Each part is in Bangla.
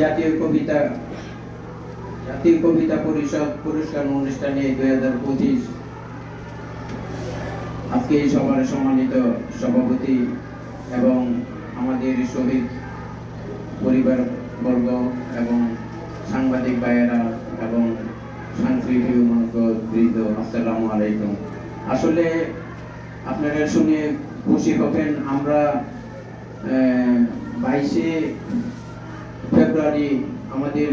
জাতীয় কবিতা জাতীয় কবিতা পরিষদ পুরস্কার অনুষ্ঠানে দুই হাজার পঁচিশ। আজকে এই সম্মানিত সভাপতি এবং আমাদের শহীদ পরিবার বর্গ এবং সাংবাদিক ভাইয়েরা এবং সাংস্কৃতিক বৃন্দ, আসসালামু আলাইকুম। আসলে আপনারা শুনে খুশি হবেন, আমরা বাইশে ফেব্রুয়ারি আমাদের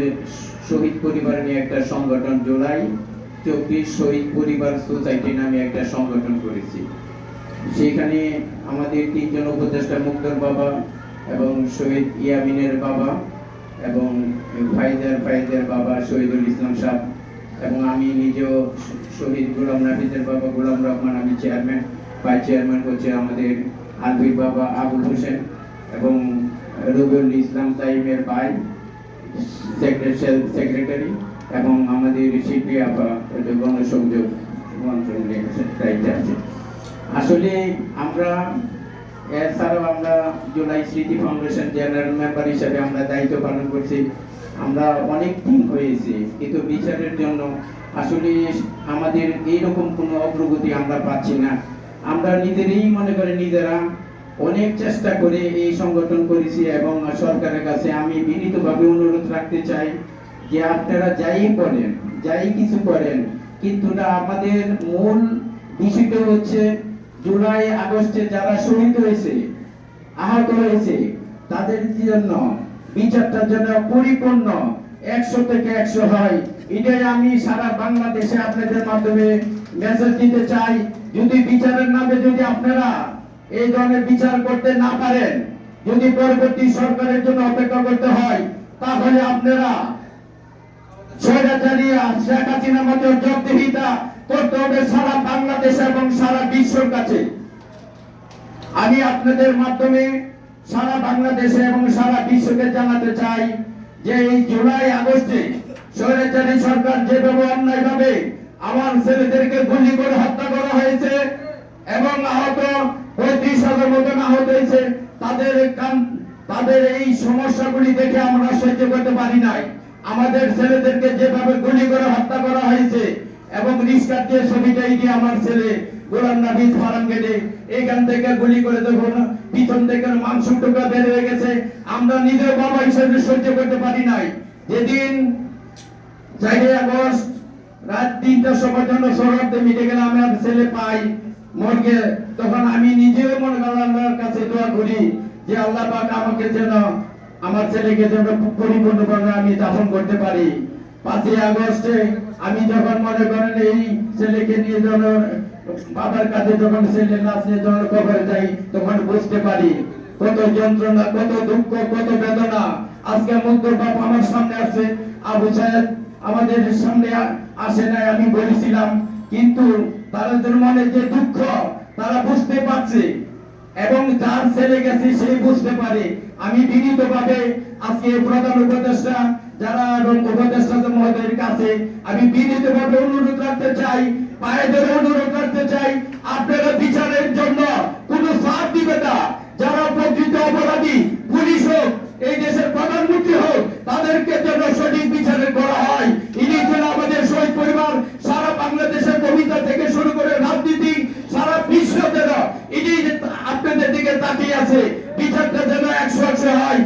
শহীদ পরিবার নিয়ে একটা সংগঠন জুলাই, চব্বিশ শহীদ পরিবার সোসাইটি নামে একটা সংগঠন করেছি। সেখানে আমাদের তিনজন উপদেষ্টা মুক্তর বাবা এবং শহীদ ইয়ামিনের বাবা এবং ফাইজার ফাইজার বাবা শহীদুল ইসলাম সাহ এবং আমি নিজেও শহীদ গোলাম নাফিজের বাবা গোলাম রহমান, আমি চেয়ারম্যান ভাইস চেয়ারম্যান হচ্ছে আমাদের আলবির বাবা আবুল হোসেন এবং রবিউল ইসলাম তাইমের ভাই সেক্রেটারি এবং আমাদের শিল্পী আপা গণসংযোগ আসলে আমরা, এছাড়াও আমরা জুলাই স্মৃতি ফাউন্ডেশন জেনারেল মেম্বার হিসেবে আমরা দায়িত্ব পালন করছি। আমরা অনেক দিন হয়েছে, কিন্তু বিচারের জন্য আসলে আমাদের এইরকম কোনো অগ্রগতি আমরা পাচ্ছি না। আমরা নিজেরাই মনে করি, নিজেরা অনেক চেষ্টা করে এই সংগঠন করেছি এবং সরকারের কাছে আমি বিনীতভাবে অনুরোধ রাখতে চাই যে আপনারা যাই করেন, যাই কিছু করেন, কিন্তু না, আমাদের মূল বিষয়টা হচ্ছে জুলাই, আগস্টে যারা শহীদ হয়েছে, আহত হয়েছে, তাদের জন্য বিচারটা যেন পরিপূর্ণ, একশো থেকে একশো হয়। এটাই আমি সারা বাংলাদেশে আপনাদের মাধ্যমে মেসেজ দিতে চাই। যদি বিচারের নামে যদি আপনারা এই ধরনের বিচার করতে না পারেন, যদি পরবর্তী সরকারের জন্য অপেক্ষা করতে হয়, তাহলে আপনারা শেখ হাসিনার মতো করতে হবে সারা বাংলাদেশ এবং সারা কাছে। আমি আপনাদের মাধ্যমে সারা বাংলাদেশে এবং সারা বিশ্বকে জানাতে চাই যে এই জুলাই, আগস্টে স্বৈরাচারী সরকার যেভাবে অন্যায়ভাবে আমার ছেলেদেরকে গুলি করে হত্যা করা হয়েছে এবং আহত হাজার মতন আহত হয়েছে তাদের তাদের এই সমস্যাগুলি দেখে আমরা সহ্য করতে পারি নাই। আমাদের ছেলেদেরকে যেভাবে গুলি করে হত্যা করা হয়েছে এবং রিস্কার যে ছবিটা এই যে আমার ছেলে গোলাম নাবিদ ফারাম গেটে এখান থেকে গুলি করে দেখুন পিছন থেকে মাংস টুকরা বের হয়ে আমরা নিজের বাবা হিসেবে সহ্য করতে পারি নাই। যেদিন চারই আগস্ট রাত তিনটার সময় জন্য সৌরভে মিটে গেলে আমার ছেলে পাই, মর্গে, তখন আমি করি আল্লাহর কাছে দোয়া করি যে আল্লাহ পাক আমাকে যেন আমার ছেলেকে যেন পরিপূর্ণভাবে আমি দাফন করতে পারি। পাঁচই আগস্টে আমি যখন মনে করেন এই ছেলেকে নিয়ে যখন বাবার কাছে যখন ছেলে লাশ নিয়ে যখন কবরে যাই, তখন বুঝতে পারি কত যন্ত্রণা, কত দুঃখ, কত বেদনা। আজকে মুগ্ধর বাপ আমার সামনে আছে আবু সাহেব আমাদের সামনে আসে নাই, আমি বলেছিলাম, কিন্তু তাদের মনে যে দুঃখ, তারা বুঝতে পারছে। এবং যার ছেলে গেছে সেই বুঝতে পারে। আমি বিনীতভাবে আজকে প্রধান উপদেষ্টা, যারা এবং উপদেষ্টা মহোদয়ের কাছে, আমি বিনীতভাবে অনুরোধ রাখতে চাই পায়ে ধরে অনুরোধ রাখতে চাই, আপনারা বিচারের জন্য কোনো সাথ আছে। বিচারটা যেন একশো একশো হয়।